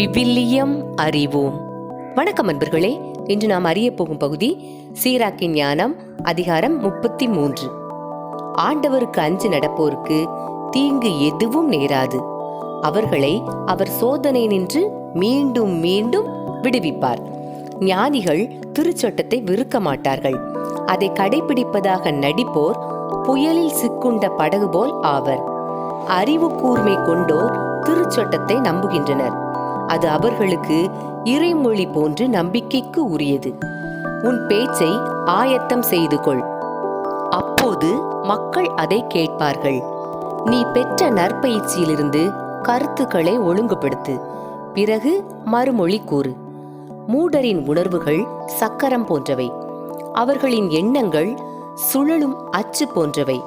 விவிலியம் அறிவோம். வணக்கம் அன்பர்களே இன்று நாம் அறிய போகும் பகுதி சீராக்கின் ஞானம் அதிகாரம் முப்பத்தி மூன்று ஆண்டவருக்கு அஞ்சு நடப்போருக்கு தீங்கு எதுவும் நேராது. அவர்களை அவர் சோதனை நின்று மீண்டும் மீண்டும் விடுவிப்பார். ஞானிகள் திருச்சட்டத்தை விருக்க மாட்டார்கள். அதை கடைபிடிப்பதாக நடிப்போர் புயலில் சிக்குண்ட படகு போல் ஆவர். அறிவு கூர்மை கொண்டோர் திருச்சட்டத்தை நம்புகின்றனர். அது அவர்களுக்கு இறைமொழி போன்று நம்பிக்கைக்கு உரியது. உன் பேச்சை ஆயத்தம் செய்து கொள். அப்போது மக்கள் அதை கேட்பார்கள். நீ பெற்ற நற்பயிற்சியிலிருந்து கருத்துக்களை ஒழுங்குபடுத்து. பிறகு மறுமொழி கூறு. மூடரின் உணர்வுகள் சக்கரம் போன்றவை. அவர்களின் எண்ணங்கள் சுழலும் அச்சு போன்றவை.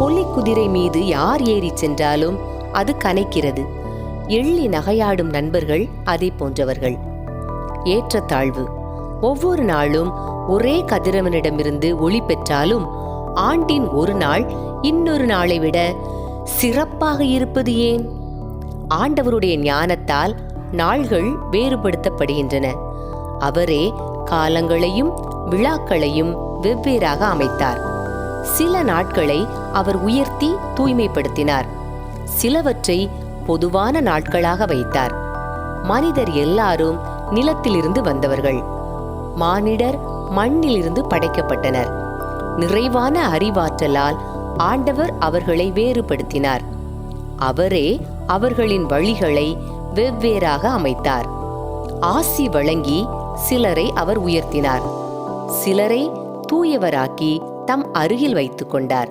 பொலிக்குதிரை மீது யார் ஏறிச் சென்றாலும் அது கனைக்கிறது. எள்ளி நகையாடும் நண்பர்கள் அதை போன்றவர்கள். ஏற்றத்தாழ்வு ஒவ்வொரு நாளும் ஒரே கதிரவனிடமிருந்து ஒளி பெற்றாலும் ஆண்டின் ஒரு நாள் இன்னொரு நாளை விட சிறப்பாக இருப்பது ஏன்? ஆண்டவருடைய ஞானத்தால் நாள்கள் வேறுபடுத்தப்படுகின்றன. அவரே காலங்களையும் விழாக்களையும் வெவ்வேறாக அமைத்தார். சில நாட்களை அவர் உயர்த்தி தூய்மைப்படுத்தினார். சிலவற்றை பொதுவான நாட்களாக வைத்தார். மனிதர் எல்லாரும் நிலத்திலிருந்து வந்தவர்கள். மானிடர் மண்ணிலிருந்து படைக்கப்பட்டனர். நிறைவான அறிவாற்றலால் ஆண்டவர் அவர்களை வேறுபடுத்தினார். அவரே அவர்களின் வழிகளை வெவ்வேறாக அமைத்தார். ஆசி வழங்கி சிலரை அவர் உயர்த்தினார். சிலரை தூயவராக்கி தம் அருகில் வைத்துக் கொண்டார்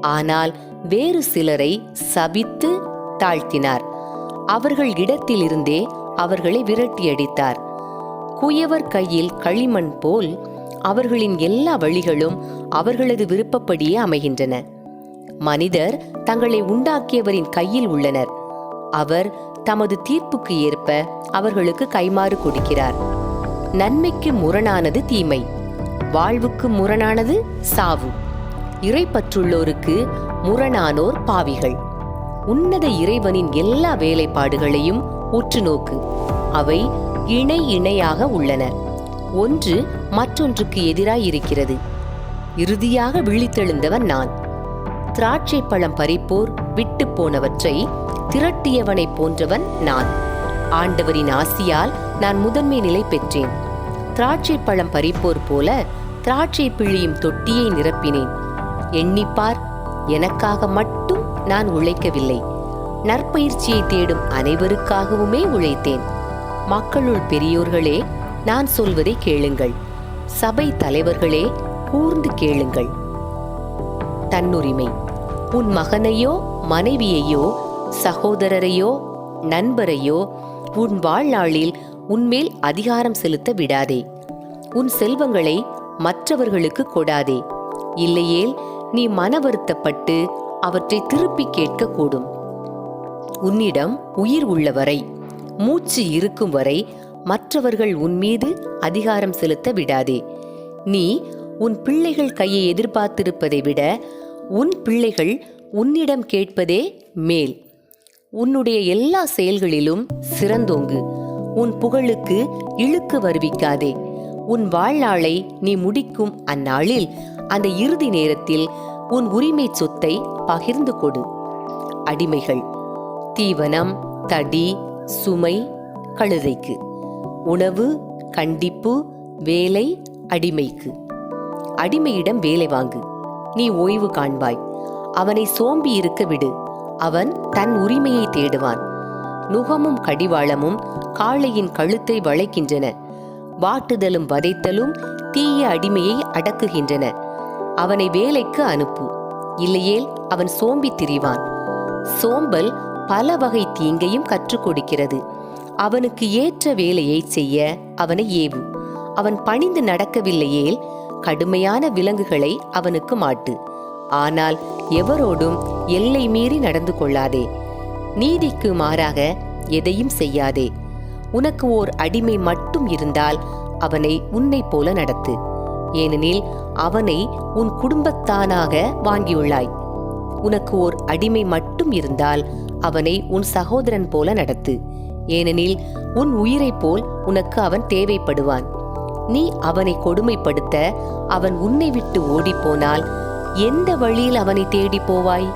ஆனால் வேறு சிலரை சபித்து தாழ்த்தினார். அவர்கள் இடத்திலிருந்தே அவர்களை விரட்டியடித்தார். குயவர் கையில் களிமண் போல் அவர்களின் எல்லா வழிகளும் அவர்களது விருப்பப்படியே அமைகின்றன. மனிதர் தங்களை உண்டாக்கியவரின் கையில் உள்ளனர். அவர் தமது தீர்ப்புக்கு ஏற்ப அவர்களுக்கு கைமாறு கொடுக்கிறார். நன்மைக்கு முரணானது தீமை. வாழ்வுக்கு முரணானது சாவு. இறைப்பற்றுள்ளோருக்கு முரணானோர் பாவிகள். உன்னத இறைவனின் எல்லா வேலைப்பாடுகளையும் உற்று நோக்கு அவை இணை இணையாக உள்ளன. ஒன்று மற்றொன்றுக்கு எதிராய் இருக்கிறது இறுதியாக விழித்தெழுந்தவன் நான். திராட்சை பழம் பறிப்போர் விட்டு போனவற்றை திரட்டியவனைப் போன்றவன் நான். ஆண்டவரின் ஆசியால் நான் முதன்மை நிலை பெற்றேன். திராட்சை பழம் பறிப்போர் போல திராட்சை பிழியும் தொட்டியை நிரப்பினேன். எண்ணிப்பார் எனக்காக மட்டும் நான் உழைக்கவில்லை. நற்பயிற்சியை தேடும் அனைவருக்காகவுமே உழைத்தேன். மக்களுள் பெரியோர்களே நான் சொல்வதை கேளுங்கள். சபை தலைவர்களே கூர்ந்து கேளுங்கள். தன்னுரிமை. உன் மகனையோ மனைவியையோ சகோதரரையோ நண்பரையோ உன் வாழ்நாளில் உன்மேல் அதிகாரம் செலுத்த விடாதே. உன் செல்வங்களை மற்றவர்களுக்கு கொடாதே. இல்லையேல் நீ மன வருத்தப்பட்டு அவற்றை திருப்பி கேட்கக்கூடும். உன்னிடம் உயிர் உள்ளவரை மூச்சு இருக்கும் வரை மற்றவர்கள் உன்மீது அதிகாரம் செலுத்த விடாதே. நீ உன் பிள்ளைகள் கையை எதிர்பார்த்திருப்பதை விட உன் பிள்ளைகள் உன்னிடம் கேட்பதே மேல். உன்னுடைய எல்லா செயல்களிலும் சிறந்தோங்கு. உன் புகழுக்கு இழுக்கு வருவிக்காதே. உன் வாழ்நாளை நீ முடிக்கும் அந்நாளில் அந்த இறுதி நேரத்தில் உன் உரிமை சொத்தை பகிர்ந்து கொடு. அடிமைகள் தீவனம் தடி சுமை கழுதைக்கு. உணவு கண்டிப்பு வேலை அடிமைக்கு. அடிமையிடம் வேலை வாங்கு. நீ ஓய்வு காண்பாய். அவனை சோம்பி இருக்க விடு. அவன் தன் உரிமையை தேடுவான். நுகமும் கடிவாளமும் காளையின் கழுத்தை வளைக்கின்றன. வாட்டுதலும் வதைத்தலும் தீய அடிமையை அடக்குகின்றன. அவனை வேலைக்கு அனுப்பு. இல்லையேல் அவன் சோம்பி திரிவான். சோம்பல் பல வகை தீங்கையும் கற்றுக் கொடுக்கிறது. அவனுக்கு ஏற்ற வேலையை செய்ய அவனை ஏவு. அவன் பணிந்து நடக்கவில்லையேல் கடுமையான விலங்குகளை அவனுக்கு மாட்டு. ஆனால் எவரோடும் எல்லை மீறி நடந்து கொள்ளாதே. நீதிக்கு மாறாக எதையும் செய்யாதே. உனக்கு ஓர் அடிமை மட்டும் இருந்தால் அவனை உன்னைப் போல நடத்து. ஏனெனில் அவனை உன் குடும்பத்தானாக வாங்கியுள்ளாய். உனக்கு ஓர் அடிமை மட்டும் இருந்தால் அவனை உன் சகோதரன் போல நடத்து. ஏனெனில் உன் உயிரைப் போல் உனக்கு அவன் தேவைப்படுவான். நீ அவனை கொடுமைப்படுத்த அவன் உன்னை விட்டு ஓடிப்போனால் எந்த வழியில் அவனை தேடி போவாய்?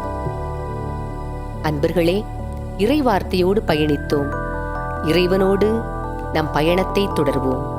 அன்பர்களே இறைவார்த்தையோடு பயணித்தோம். இறைவனோடு நம் பயணத்தை தொடர்வோம்.